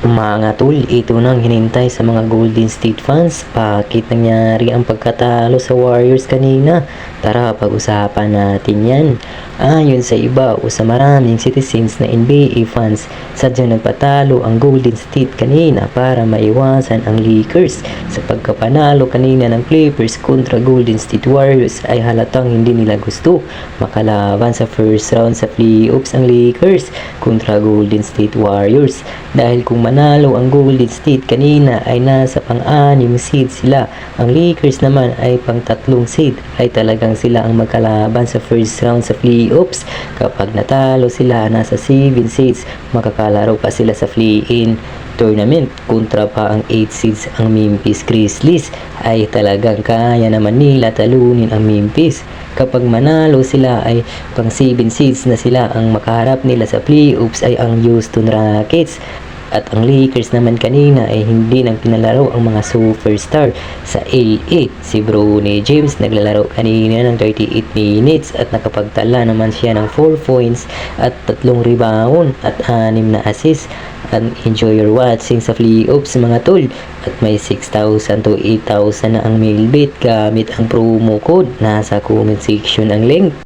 Mga tol, ito nang hinintay sa mga Golden State fans. Bakit nangyari ang pagkatalo sa Warriors kanina? Tara, pag-usapan natin yan. Ayon sa iba o sa maraming citizens na NBA fans, sadyang nagpatalo ang Golden State kanina para maiwasan ang Lakers. Sa pagkapanalo kanina ng Clippers kontra Golden State Warriors ay halatang hindi nila gusto makalaban sa first round sa playoffs ang Lakers kontra Golden State Warriors. Dahil kung manalo ang Golden State kanina ay nasa pang-anim seed sila. Ang Lakers naman ay pang-tatlong seed ay talagang sila ang magkalaban sa first round sa playoffs. Kapag natalo sila nasa 7 seeds, makakalaro pa sila sa play-in tournament. Kontra pa ang 8 seeds ang Memphis Grizzlies. Ay talagang kaya naman nila talunin ang Memphis. Kapag manalo sila ay pang 7 seeds na sila ang makaharap nila sa playoffs ay ang Houston Rockets at ang Lakers naman kanina ay hindi nang pinalaro ang mga superstar sa LA. Si Bronny James naglalaro kanina ng 38 minutes at nakapagtala naman siya ng 4 points at tatlong rebound at 6 na assist. And enjoy your watching sa playoffs mga tol. At may 6,000 to 8,000 na ang mail bait gamit ang promo code. Nasa comment section ang link.